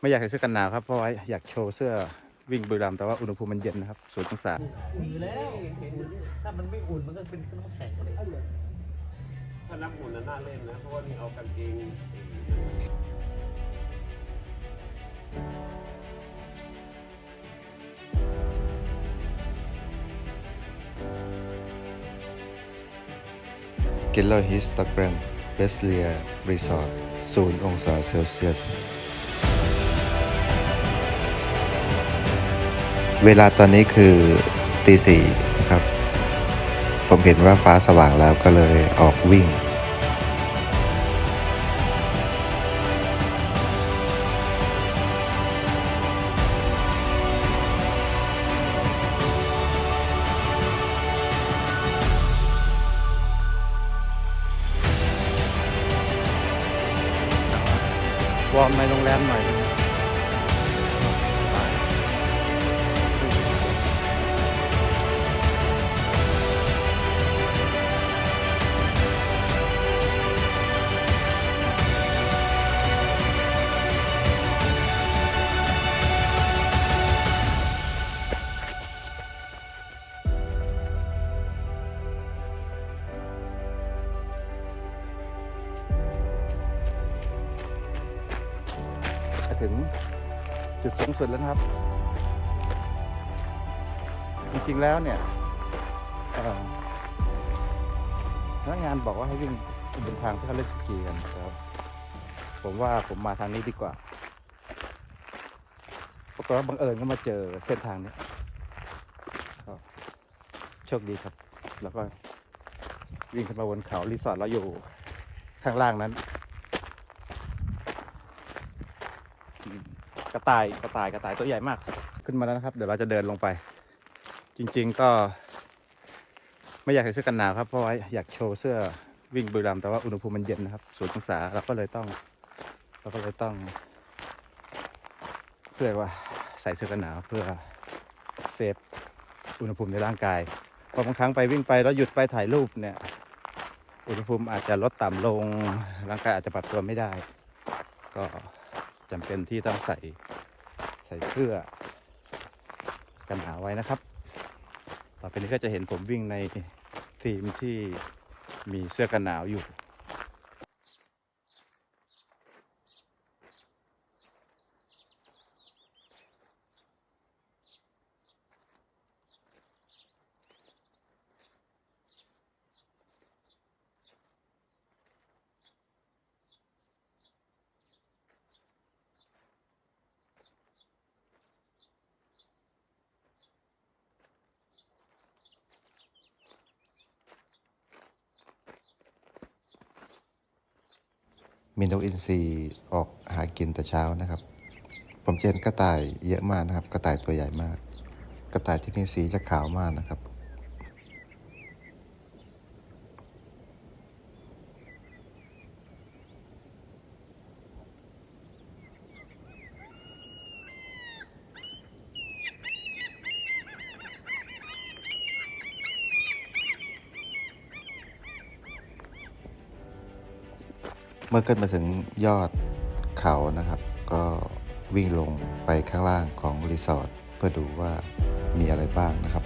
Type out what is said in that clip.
ไม่อยากใส่เสื้อกันหนาวครับเพราะว่าอยากโชว์เสื้อวิ่งบุรีรัมย์แต่ว่าอุณหภูมิมันเย็นนะครับศูนย์องศาอุ่นอยู่แล้วอุ่นถ้ามันไม่อุ่นมันก็เป็นน้ำแข็งเลยถ้านับหมุนน่ะน่าเล่นนะเพราะว่านี่เอากางเกงกิลเลอร์ฮิสตาแกรมเบสเลียรีสอร์ทศูนย์องศาเซลเซียส เวลาตอนนี้คือตีสี่นะครับ ผมเห็นว่าฟ้าสว่างแล้วก็เลยออกวิ่ง วอร์มในโรงแรมหน่อย ถึงจุดสูงสุดแล้วนะครับ จริงๆแล้วเนี่ยพนักงานบอกว่าให้วิ่งเป็นทางที่เขาเล่นสกีกันครับ ผมว่าผมมาทางนี้ดีกว่าปรากฏว่าบังเอิญก็มาเจอเส้นทางนี้โชคดีครับ แล้วก็วิ่งขึ้นมาบนเขารีสอร์ทเราอยู่ข้างล่างนั้น กระต่ายกระต่ายกระต่ายตัวใหญ่มาก ขึ้นมาแล้วนะครับ เดี๋ยวเราจะเดินลงไป จริง ๆ ก็ ไม่อยากใส่เสื้อกันหนาวครับเพราะว่าอยากโชว์เสื้อวิ่งบุรีรัมย์แต่ว่าอุณหภูมิมันเย็นนะครับศูนย์องศาเราก็เลยต้องเราก็เลยต้องเพื่อว่าใส่เสื้อกันหนาวเพื่อเซฟอุณหภูมิในร่างกายเพราะบางครั้งไปวิ่งไปแล้วหยุดไปถ่ายรูปเนี่ยอุณหภูมิอาจจะลดต่ำลงร่างกายอาจจะปรับตัวไม่ได้ ก็ จำเป็นที่ต้องใส่ใส่เสื้อกันหนาวไว้นะครับ ต่อไปนี้ก็จะเห็นผมวิ่งในทีมที่มีเสื้อกันหนาวอยู่ มีนกอินทรีออกหากินแต่เช้านะครับ ผมเจนกระต่ายเยอะมากนะครับ กระต่ายตัวใหญ่มาก กระต่ายที่นี่สีจะขาวมากนะครับ เมื่อขึ้นมาถึงยอดเขานะครับ ก็วิ่งลงไปข้างล่างของรีสอร์ทเพื่อดูว่ามีอะไรบ้างนะครับ